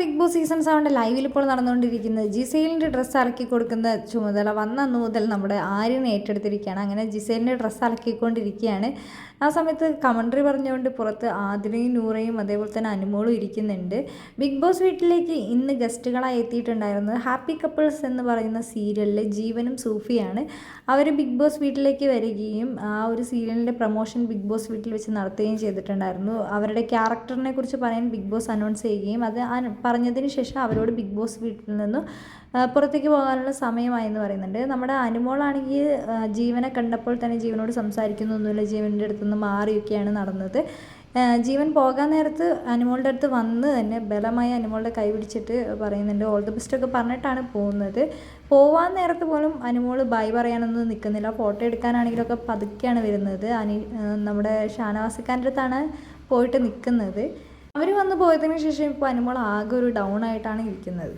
Big boss season സെവന്റെ ലൈവിൽ ഇപ്പോൾ നടന്നുകൊണ്ടിരിക്കുന്നത് ജിസൈലിന്റെ ഡ്രസ്സ് അലക്കി കൊടുക്കുന്ന ചുമതല വന്ന അന്ന് മുതൽ നമ്മുടെ ആര്യനെ ഏറ്റെടുത്തിരിക്കുകയാണ്. അങ്ങനെ ജിസൈലിന്റെ ഡ്രസ്സ് അലക്കിക്കൊണ്ടിരിക്കുകയാണ്. ആ സമയത്ത് കമൻട്രി പറഞ്ഞുകൊണ്ട് പുറത്ത് ആതിരയും നൂറയും അതേപോലെ തന്നെ അനുമോളും ഇരിക്കുന്നുണ്ട്. ബിഗ് ബോസ് വീട്ടിലേക്ക് ഇന്ന് ഗസ്റ്റുകളായി എത്തിയിട്ടുണ്ടായിരുന്നത് ഹാപ്പി കപ്പിൾസ് എന്ന് പറയുന്ന സീരിയലിലെ ജീവനും സൂഫിയാണ്. അവർ ബിഗ് ബോസ് വീട്ടിലേക്ക് വരികയും ആ ഒരു സീരിയലിന്റെ പ്രൊമോഷൻ ബിഗ് ബോസ് വീട്ടിൽ വെച്ച് നടത്തുകയും ചെയ്തിട്ടുണ്ടായിരുന്നു. അവരുടെ ക്യാരക്ടറിനെ കുറിച്ച് പറയാൻ ബിഗ് ബോസ് അനൗൺസ് ചെയ്യുകയും അത് പറഞ്ഞതിന് ശേഷം അവരോട് ബിഗ് ബോസ് വീട്ടിൽ നിന്നും പുറത്തേക്ക് പോകാനുള്ള സമയമായി എന്ന് പറയുന്നുണ്ട്. നമ്മുടെ അനുമോളാണെങ്കിൽ ജീവനെ കണ്ടപ്പോൾ തന്നെ ജീവനോട് സംസാരിക്കുന്നൊന്നുമില്ല. ജീവന്റെ അടുത്തുനിന്ന് മാറിയൊക്കെയാണ് നടന്നത്. ജീവൻ പോകാൻ നേരത്ത് അനുമോളുടെ അടുത്ത് വന്ന് തന്നെ ബലമായി അനുമോളുടെ കൈ പിടിച്ചിട്ട് പറയുന്നുണ്ട് ഓൾ ദി ബെസ്റ്റ് ഒക്കെ പറഞ്ഞിട്ടാണ് പോകുന്നത്. പോവാൻ നേരത്ത് പോലും അനുമോൾ ബൈ പറയാനൊന്നും നിൽക്കുന്നില്ല. ഫോട്ടോ എടുക്കാനാണെങ്കിലൊക്കെ പതുക്കെയാണ് വരുന്നത്. അനി നമ്മുടെ ഷാനവാസിക്കാന്റെ അടുത്താണ് പോയിട്ട് നിൽക്കുന്നത്. അവർ വന്നു പോയതിനു ശേഷം ഇപ്പോൾ അനുമോൾ ആകെ ഒരു ഡൗൺ ആയിട്ടാണ് ഇരിക്കുന്നത്.